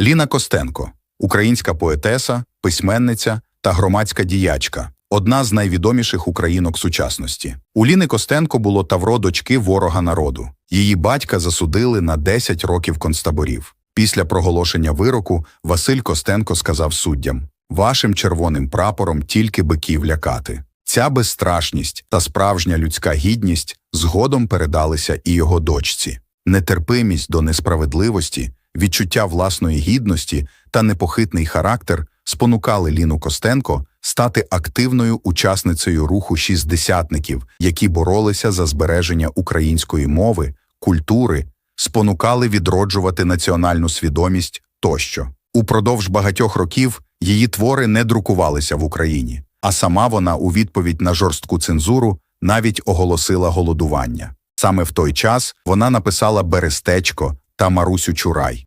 Ліна Костенко, українська поетеса, письменниця та громадська діячка, одна з найвідоміших українок сучасності. У Ліни Костенко було тавро дочки ворога народу. Її батька засудили на 10 років концтаборів. Після проголошення вироку Василь Костенко сказав суддям: Вашим червоним прапором тільки биків лякати. Ця безстрашність та справжня людська гідність згодом передалися і його дочці. Нетерпимість до несправедливості, відчуття власної гідності та непохитний характер спонукали Ліну Костенко стати активною учасницею руху шістдесятників, які боролися за збереження української мови, культури, спонукали відроджувати національну свідомість тощо. Упродовж багатьох років її твори не друкувалися в Україні, а сама вона у відповідь на жорстку цензуру навіть оголосила голодування. Саме в той час вона написала Берестечко та Марусю Чурай.